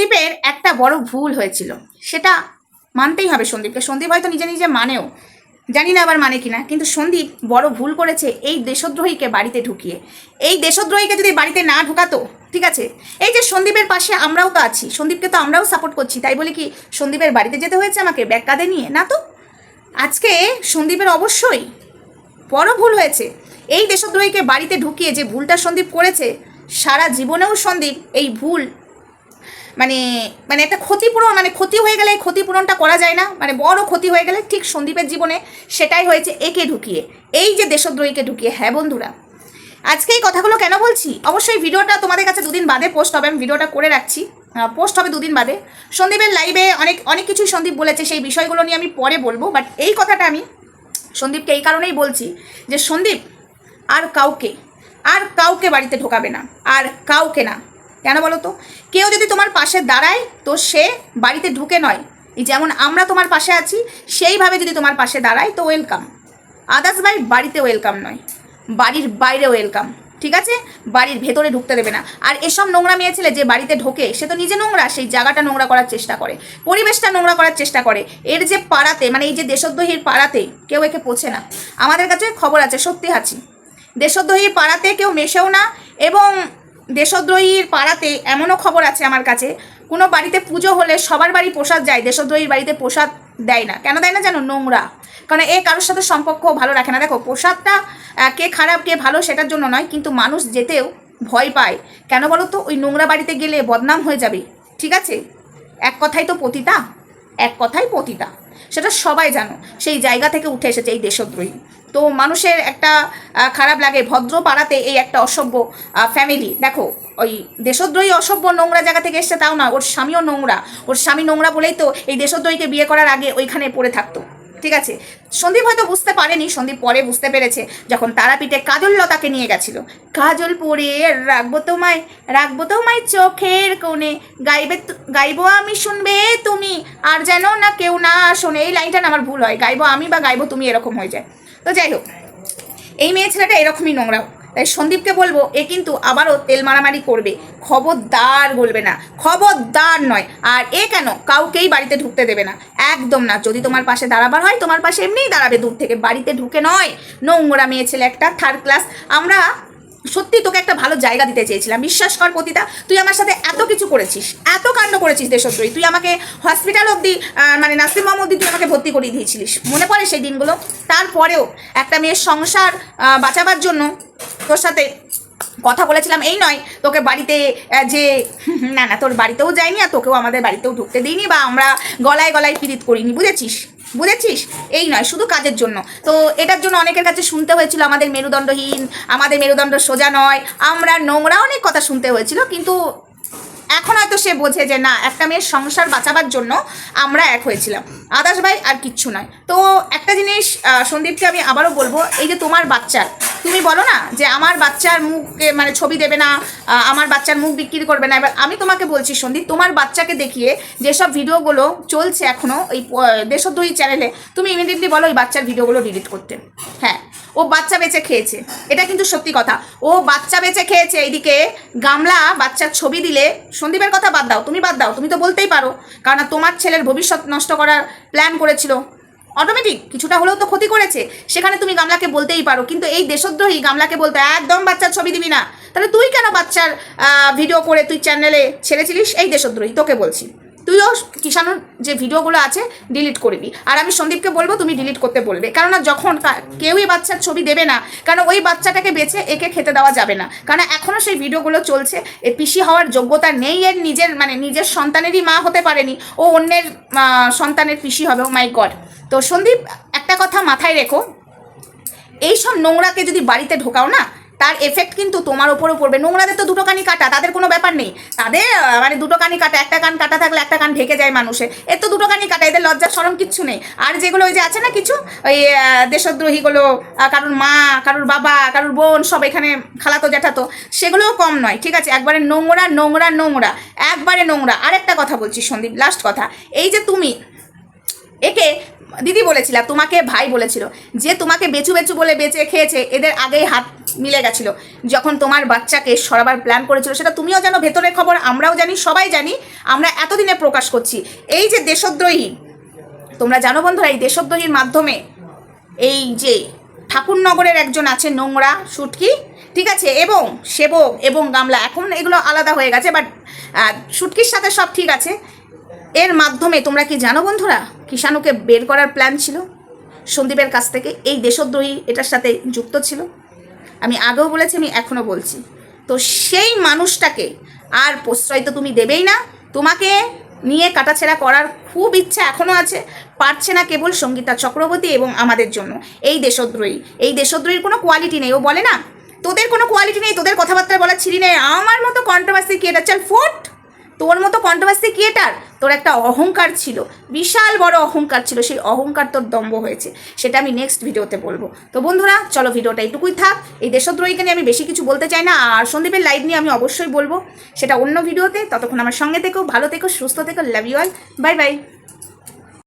সন্দীপের একটা বড় ভুল হয়েছিল। সেটা মানতেই হবে সন্দীপকে। সন্দীপ হয়তো নিজে নিজে মানেও। জানি না আবার মানে কিনা, কিন্তু সন্দীপ বড় ভুল করেছে এই দেশদ্রোহীকে বাড়িতে ঢুকিয়ে। এই দেশদ্রোহীকে যদি বাড়িতে না ঢুকাতো, ঠিক আছে? এই যে সন্দীপের পাশে আমরাও তো আছি, সন্দীপকে তো আমরাও সাপোর্ট করছি, তাই বলে কি সন্দীপের বাড়িতে যেতে হয়েছে আমাকে? ব্যাগ কাঁধে নিয়ে, না তো? আজকে সন্দীপের অবশ্যই বড় ভুল হয়েছে। এই দেশদ্রোহীকে বাড়িতে ঢুকিয়ে যে ভুলটা সন্দীপ করেছে, সারা জীবনেও সন্দীপ এই ভুল মানে মানে একটা ক্ষতিপূরণ মানে ক্ষতি হয়ে গেলে ক্ষতিপূরণটা করা যায় না মানে বড় ক্ষতি হয়ে গেলে ঠিক সন্দীপের জীবনে সেটাই হয়েছে একে ঢুকিয়ে। এই যে দেশদ্রোহীকে ঢুকিয়ে হ্যাঁ বন্ধুরা। আজকে এই কথাগুলো কেন বলছি? অবশ্যই ভিডিওটা তোমাদের কাছে দুদিন বাদে পোস্ট হবে, আমি ভিডিওটা করে রাখছি। পোস্ট হবে দুদিন বাদে। সন্দীপের লাইভে অনেক অনেক কিছুই সন্দীপ বলেছে, সেই বিষয়গুলো নিয়ে আমি পরে বলব বাট এই কথাটা আমি সন্দীপকে এই কারণেই বলছি যে সন্দীপ আর কাউকে আর কাউকে বাড়িতে ঢোকাবে না, আর কাউকে না। কেন বলো তো? কেউ যদি তোমার পাশে দাঁড়ায়, তো সে বাড়িতে ঢুকে নয়। যেমন আমরা তোমার পাশে আছি, সেইভাবে যদি তোমার পাশে দাঁড়ায়, তো ওয়েলকাম আদার্স ভাই বাড়িতে ওয়েলকাম নয়। বাড়ির বাইরে ওয়েলকাম ঠিক আছে? বাড়ির ভেতরে ঢুকতে দেবে না। আর এসব নোংরা মেয়ে ছেলে যে বাড়িতে ঢোকে, সে তো নিজে নোংরা, সেই জায়গাটা নোংরা করার চেষ্টা করে। পরিবেশটা নোংরা করার চেষ্টা করে। এর যে পাড়াতে মানে এই যে দেশদ্রোহীর পাড়াতে কেউ একে পোছে না। আমাদের কাছে খবর আছে, সত্যি আছি দেশদ্রোহীর পাড়াতে কেউ মেশেও না এবং দেশদ্রোহীর পাড়াতে এমনও খবর আছে আমার কাছে। কোনো বাড়িতে পুজো হলে সবার বাড়ি প্রসাদ যায়, দেশদ্রোহীর বাড়িতে প্রসাদ দেয় না। কেন দেয় না জানো? নোংরা। কারণ এ কারোর সাথে সম্পর্ক ভালো রাখে না। দেখো, প্রসাদটা কে খারাপ, কে ভালো সেটার জন্য নয়, কিন্তু মানুষ যেতেও ভয় পায়। কেন বলো তো? ওই নোংরা বাড়িতে গেলে বদনাম হয়ে যাবে। ঠিক আছে? এক কথাই তো পতিতা, এক কথাই পতিতা। সেটা সবাই জানো। সেই জায়গা থেকে উঠে এসেছে এই দেশদ্রোহী। তো মানুষের একটা খারাপ লাগে ভদ্র পাড়াতে এই একটা অসভ্য ফ্যামিলি দেখো, ওই দেশদ্রোহী অসভ্য নোংরা জায়গা থেকে এসছে তাও না, ওর স্বামীও নোংরা। ওর স্বামী নোংরা বলেই তো এই দেশদ্রোহীকে বিয়ে করার আগে ওইখানে পড়ে থাকতো। ঠিক আছে? সন্দীপ হয়তো বুঝতে পারেনি, সন্দীপ পরে বুঝতে পেরেছে, যখন তারাপীঠে কাজল লতাকে নিয়ে গেছিল। কাজল পরে রাখব তোমায় রাখব তোমায় চোখের কোণে। গাইবে গাইবো আমি শুনবে তুমি, আর যেন না কেউ না শোনে। এই লাইনটা না আমার ভুল হয়, গাইবো আমি বা গাইবো তুমি এরকম হয়ে যায়। তো যাই হোক, এই মেয়ে ছেলেটা এরকমই নোংরা তাই সন্দীপকে বলব, এ কিন্তু আবারও তেল মারামারি করবে। খবরদার বলবে না, খবরদার নয়। আর এ কেন কাউকেই বাড়িতে ঢুকতে দেবে না? একদম না। যদি তোমার পাশে দাঁড়াবার হয়, তোমার পাশে এমনিই দাঁড়াবে। দূর থেকে বাড়িতে ঢুকে নয়। নোংরা মেয়ে ছেলে একটা থার্ড ক্লাস আমরা সত্যি তোকে একটা ভালো জায়গা দিতে চেয়েছিলাম। বিশ্বাস কর পতিতা, তুই আমার সাথে এত কিছু করেছিস, এত কাণ্ড করেছিস দেশদ্রোহী। তুই আমাকে হসপিটাল অবধি মানে নাসিম মোহাম্মদ অবধি তুই আমাকে ভর্তি করিয়ে দিয়েছিলিস। মনে পড়ে সেই দিনগুলো? তারপরেও একটা মেয়ের সংসার বাঁচাবার জন্য তোর সাথে কথা বলেছিলাম। এই নয়, তোকে বাড়িতে যে, না না, তোর বাড়িতেও যায়নি আর তোকেও আমাদের বাড়িতেও ঢুকতে দিইনি বা আমরা গলায় গলায় পিরিত করিনি, বুঝেছিস? বুঝেছিস? এই নয়, শুধু কাজের জন্য। তো এটার জন্য অনেকের কাছে শুনতে হয়েছিল, আমাদের মেরুদণ্ডহীন, আমাদের মেরুদণ্ড সোজা নয়, আমরা নোংরা অনেক কথা শুনতে হয়েছিল, কিন্তু এখন হয়তো সে বোঝে যে না, একটা মেয়ের সংসার বাঁচাবার জন্য আমরা এক হয়েছিলাম। আদাস ভাই আর কিচ্ছু নয়। তো একটা জিনিস সন্দীপকে আমি আবারও বলব, এই যে তোমার বাচ্চার তুমি বলো না যে আমার বাচ্চার মুখে মানে ছবি দেবে না আমার বাচ্চার মুখ বিক্রি করবে না। এবার আমি তোমাকে বলছি সন্দীপ, তোমার বাচ্চাকে দেখিয়ে যেসব ভিডিওগুলো চলছে এখনও এই দেশদ্রোহী চ্যানেলে, তুমি ইমিডিয়েটলি বলো ওই বাচ্চার ভিডিওগুলো ডিলিট করতে। হ্যাঁ ও বাচ্চা বেঁচে খেয়েছে। এটা কিন্তু সত্যি কথা। ও বাচ্চা বেঁচে খেয়েছে, এইদিকে গামলা বাচ্চার ছবি দিলে, সন্দীপের কথা বাদ দাও, তুমি বাদ দাও, তুমি তো বলতেই পারো। কারণ তোমার ছেলের ভবিষ্যৎ নষ্ট করার প্ল্যান করেছিল। অটোমেটিক কিছুটা হলেও তো ক্ষতি করেছে। সেখানে তুমি গামলাকে বলতেই পারো, কিন্তু এই দেশদ্রোহী গামলাকে বলতে একদম বাচ্চার ছবি দিবি না। তাহলে তুই কেন বাচ্চার ভিডিও করে তুই চ্যানেলে ছেড়েছিলিস? এই দেশদ্রোহী, তোকে বলছি। তুইও কিষাণুর যে ভিডিওগুলো আছে ডিলিট করবি আর আমি সন্দীপকে বলব, তুমি ডিলিট করতে বলবে। কেননা যখন কেউই বাচ্চার ছবি দেবে না কারণ ওই বাচ্চাটাকে বেছে একে খেতে দেওয়া যাবে না। কারণ এখনও সেই ভিডিওগুলো চলছে, এ পিসি হওয়ার যোগ্যতা নেই, এর নিজের মানে নিজের সন্তানেরই মা হতে পারেনি, ও অন্যের সন্তানের পিসি হবে, ও মাই গড। তো সন্দীপ, একটা কথা মাথায় রেখো, এইসব নোংরাকে যদি বাড়িতে ঢোকাও না তার এফেক্ট কিন্তু তোমার ওপরও পড়বে। নোংরাদের তো দুটো কানি কাটা, তাদের কোনো ব্যাপার নেই। তাদের মানে দুটো কানি কাটা, একটা কান কাটা থাকলে একটা কান ঢেকে যায় মানুষের। এর তো দুটো কানি কাটা, এদের লজ্জা সরম কিচ্ছু নেই। আর যেগুলো ওই যে আছে না কিছু, ওই দেশদ্রোহীগুলো কারোর মা, কারোর বাবা, কারোর বোন, সব এখানে খালাতো জ্যাঠাতো, সেগুলোও কম নয়, ঠিক আছে? একবারে নোংরা নোংরা নোংরা, একবারে নোংরা। আরেকটা কথা বলছি সন্দীপ লাস্ট কথা। এই যে তুমি একে দিদি বলেছিল, তোমাকে ভাই বলেছিল, যে তোমাকে বেচু বেচু বলে বেঁচে খেয়েছে, এদের আগেই হাত মিলে গেছিল। যখন তোমার বাচ্চাকে সরাবার প্ল্যান করেছিল, সেটা তুমিও জানো, ভেতরের খবর আমরাও জানি, সবাই জানি, আমরা এতদিনে প্রকাশ করছি। এই যে দেশদ্রোহী, তোমরা জানো বন্ধুরা, এই দেশদ্রোহীর মাধ্যমে এই যে ঠাকুরনগরের একজন আছে নোংরা সুটকি, ঠিক আছে, এবং সেবক এবং গামলা, এখন এগুলো আলাদা হয়ে গেছে বাট সুটকির সাথে সব ঠিক আছে। এর মাধ্যমে তোমরা কি জানো বন্ধুরা? কিষাণুকে বের করার প্ল্যান ছিল। সন্দীপের কাছ থেকে এই দেশদ্রোহী এটার সাথে যুক্ত ছিল। আমি আগেও বলেছি, আমি এখনও বলছি। তো সেই মানুষটাকে আর প্রশ্রয় তো তুমি দেবেই না। তোমাকে নিয়ে কাটাছেড়া করার খুব ইচ্ছা এখনও আছে। পারছে না কেবল সঙ্গীতা চক্রবর্তী এবং আমাদের জন্য। এই দেশদ্রোহী, এই দেশদ্রোহীর কোনো কোয়ালিটি নেই, ও বলে না? তোদের কোনো কোয়ালিটি নেই, তোদের কথাবার্তা বলার ছিরি নেই। আমার মতো কন্ট্রোভার্সি ক্রিয়েটার চাল ফুট! তোর মতো কন্ট্রোভার্সি ক্রিয়েটার তোর একটা অহংকার ছিল, বিশাল বড় অহংকার ছিল, সেই অহংকার তোর দম্ভ হয়েছে। সেটা আমি নেক্সট ভিডিওতে বলব। তো বন্ধুরা, চলো ভিডিওটা এইটুকুই থাক। এই দেশদ্রোহীকে নিয়ে আমি বেশি কিছু বলতে চাই না, আর সন্দীপের লাইভ নিয়ে আমি অবশ্যই বলব। সেটা অন্য ভিডিওতে ততক্ষণ আমার সঙ্গে থেকো, ভালো থেকো, সুস্থ থেকো love you all bye bye